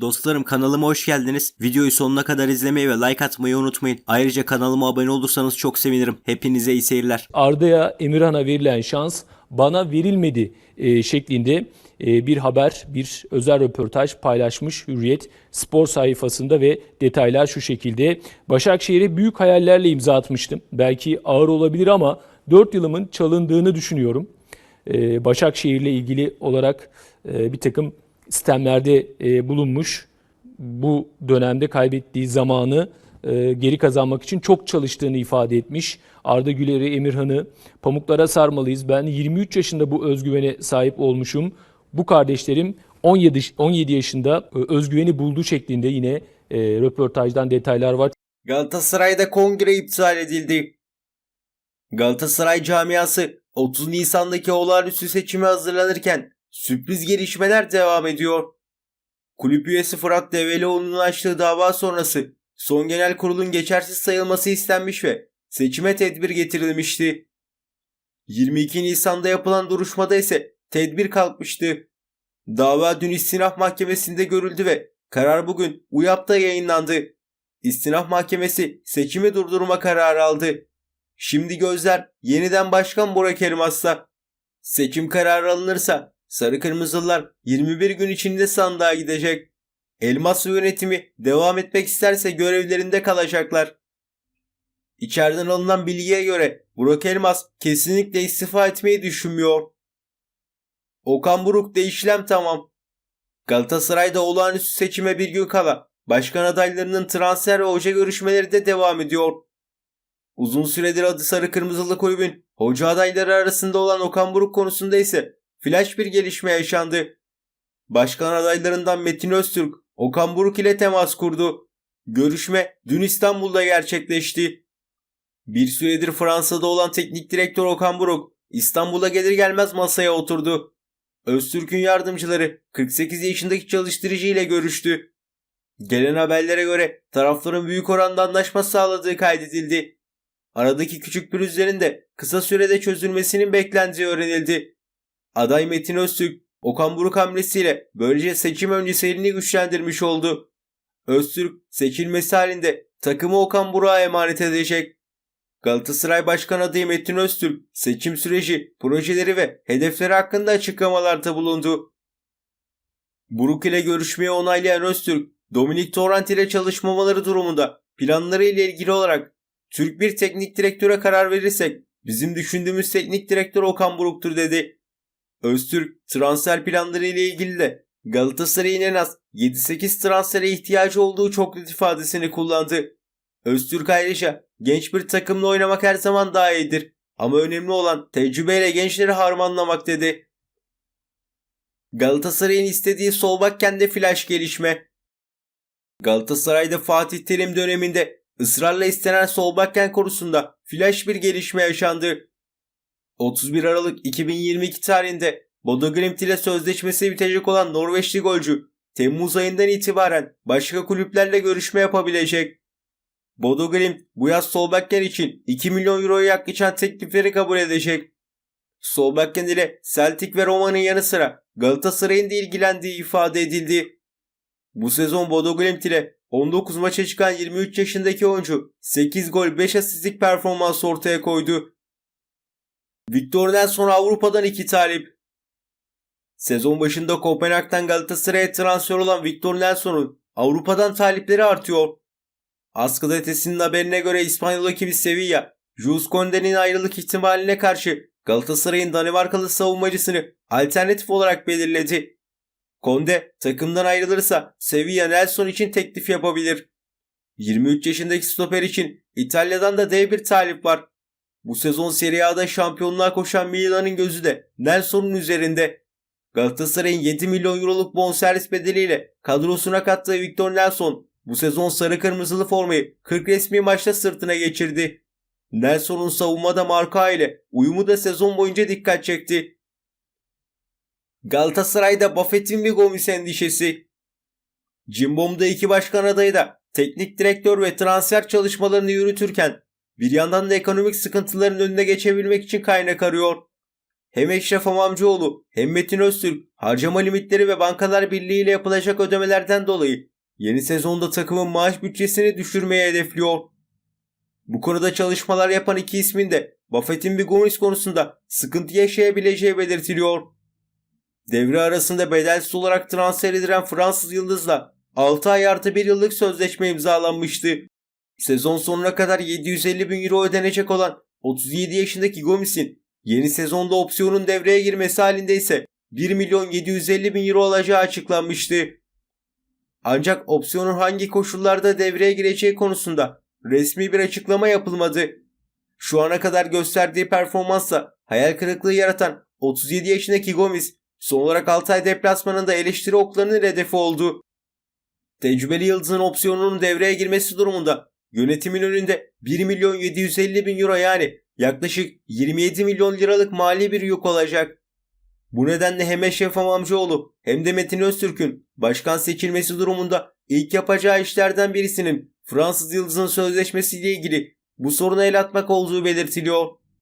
Dostlarım kanalıma hoş geldiniz. Videoyu sonuna kadar izlemeyi ve like atmayı unutmayın. Ayrıca kanalıma abone olursanız çok sevinirim. Hepinize iyi seyirler. Arda'ya Emirhan'a verilen şans bana verilmedi e, şeklinde e, bir haber, bir özel röportaj paylaşmış Hürriyet spor sayfasında ve detaylar şu şekilde. Başakşehir'e büyük hayallerle imza atmıştım. Belki ağır olabilir ama 4 yılımın çalındığını düşünüyorum. E, Başakşehir'le ilgili olarak e, bir takım sistemlerde e, bulunmuş. Bu dönemde kaybettiği zamanı e, geri kazanmak için çok çalıştığını ifade etmiş. Arda Güler'i, Emirhan'ı pamuklara sarmalıyız. Ben 23 yaşında bu özgüvene sahip olmuşum. Bu kardeşlerim 17 17 yaşında e, özgüveni buldu şeklinde yine e, röportajdan detaylar var. Galatasaray'da kongre iptal edildi. Galatasaray camiası 30 Nisan'daki olağanüstü seçime hazırlanırken sürpriz gelişmeler devam ediyor. Kulüp üyesi Fırat Develioğlu'nun açtığı dava sonrası son genel kurulun geçersiz sayılması istenmiş ve seçime tedbir getirilmişti. 22 Nisan'da yapılan duruşmada ise tedbir kalkmıştı. Dava dün istinaf mahkemesinde görüldü ve karar bugün UYAP'ta yayınlandı. İstinaf Mahkemesi seçimi durdurma kararı aldı. Şimdi gözler yeniden Başkan Burak Elmas'ta. Seçim kararı alınırsa Sarı Kırmızılar 21 gün içinde sandığa gidecek. Elmas yönetimi devam etmek isterse görevlerinde kalacaklar. İçeriden alınan bilgiye göre Burak Elmas kesinlikle istifa etmeyi düşünmüyor. Okan Buruk de işlem tamam. Galatasaray'da olağanüstü seçime bir gün kala başkan adaylarının transfer ve hoca görüşmeleri de devam ediyor. Uzun süredir adı Sarı Kırmızılı kulübün hoca adayları arasında olan Okan Buruk konusunda ise flash bir gelişme yaşandı. Başkan adaylarından Metin Öztürk, Okan Buruk ile temas kurdu. Görüşme dün İstanbul'da gerçekleşti. Bir süredir Fransa'da olan teknik direktör Okan Buruk İstanbul'a gelir gelmez masaya oturdu. Öztürk'ün yardımcıları 48 yaşındaki çalıştırıcı ile görüştü. Gelen haberlere göre tarafların büyük oranda anlaşma sağladığı kaydedildi. Aradaki küçük pürüzlerin de kısa sürede çözülmesinin beklendiği öğrenildi. Aday Metin Öztürk, Okan Buruk hamlesiyle böylece seçim öncesi elini güçlendirmiş oldu. Öztürk seçilmesi halinde takımı Okan Buruk'a emanet edecek. Galatasaray Başkan adayı Metin Öztürk seçim süreci, projeleri ve hedefleri hakkında açıklamalarda bulundu. Buruk ile görüşmeyi onaylayan Öztürk, Dominik Torrent ile çalışmamaları durumunda planları ile ilgili olarak Türk bir teknik direktöre karar verirsek bizim düşündüğümüz teknik direktör Okan Buruk'tur dedi. Öztürk transfer planları ile ilgili de Galatasaray'ın en az 7-8 transfere ihtiyacı olduğu çok net ifadesini kullandı. Öztürk ayrıca genç bir takımla oynamak her zaman daha iyidir. Ama önemli olan tecrübeyle gençleri harmanlamak dedi. Galatasaray'ın istediği sol bakken de flash gelişme. Galatasaray'da Fatih Terim döneminde ısrarla istenen sol bakken konusunda flash bir gelişme yaşandı. 31 Aralık 2022 tarihinde Bodo Glimt ile sözleşmesi bitecek olan Norveçli golcü Temmuz ayından itibaren başka kulüplerle görüşme yapabilecek. Bodo Glimt bu yaz Solbakken için 2 milyon euroya yaklaşan teklifleri kabul edecek. Solbakken ile Celtic ve Roma'nın yanı sıra Galatasaray'ın da ilgilendiği ifade edildi. Bu sezon Bodo Glimt ile 19 maça çıkan 23 yaşındaki oyuncu 8 gol 5 asistlik performans ortaya koydu. Victor Nelson Avrupa'dan iki talip. Sezon başında Kopenhag'dan Galatasaray'a transfer olan Victor Nelson'un Avrupa'dan talipleri artıyor. Askı gazetesinin haberine göre İspanyol ekibi Sevilla, Jules Conde'nin ayrılık ihtimaline karşı Galatasaray'ın Danimarkalı savunmacısını alternatif olarak belirledi. Conde takımdan ayrılırsa Sevilla Nelson için teklif yapabilir. 23 yaşındaki stoper için İtalya'dan da dev bir talip var. Bu sezon Serie A'da şampiyonluğa koşan Milan'ın gözü de Nelson'un üzerinde. Galatasaray'ın 7 milyon euroluk bonservis bedeliyle kadrosuna kattığı Victor Nelson bu sezon sarı kırmızılı formayı 40 resmi maçta sırtına geçirdi. Nelson'un savunmada marka ile uyumu da sezon boyunca dikkat çekti. Galatasaray'da Buffett'in bir Gomis endişesi. Cimbom'da iki başkan adayı da teknik direktör ve transfer çalışmalarını yürütürken bir yandan da ekonomik sıkıntıların önüne geçebilmek için kaynak arıyor. hem Eşref Amamcıoğlu hem Metin Öztürk harcama limitleri ve Bankalar Birliği ile yapılacak ödemelerden dolayı yeni sezonda takımın maaş bütçesini düşürmeye hedefliyor. Bu konuda çalışmalar yapan iki ismin de Buffett'in bir Gomis konusunda sıkıntı yaşayabileceği belirtiliyor. Devre arasında bedelsiz olarak transfer edilen Fransız Yıldız'la 6 ay artı 1 yıllık sözleşme imzalanmıştı. Sezon sonuna kadar 750 bin euro ödenecek olan 37 yaşındaki Gomis'in yeni sezonda opsiyonun devreye girmesi halinde ise 1 milyon 750 bin euro alacağı açıklanmıştı. Ancak opsiyonun hangi koşullarda devreye gireceği konusunda resmi bir açıklama yapılmadı. Şu ana kadar gösterdiği performansla hayal kırıklığı yaratan 37 yaşındaki Gomis son olarak Altay deplasmanında eleştiri oklarının hedefi oldu. Tecrübeli Yıldız'ın opsiyonunun devreye girmesi durumunda yönetimin önünde 1 milyon 750 bin euro yani yaklaşık 27 milyon liralık mali bir yük olacak. Bu nedenle hem Eşref Amamcıoğlu hem de Metin Öztürk'ün başkan seçilmesi durumunda ilk yapacağı işlerden birisinin Fransız Yıldız'ın sözleşmesiyle ilgili bu soruna el atmak olduğu belirtiliyor.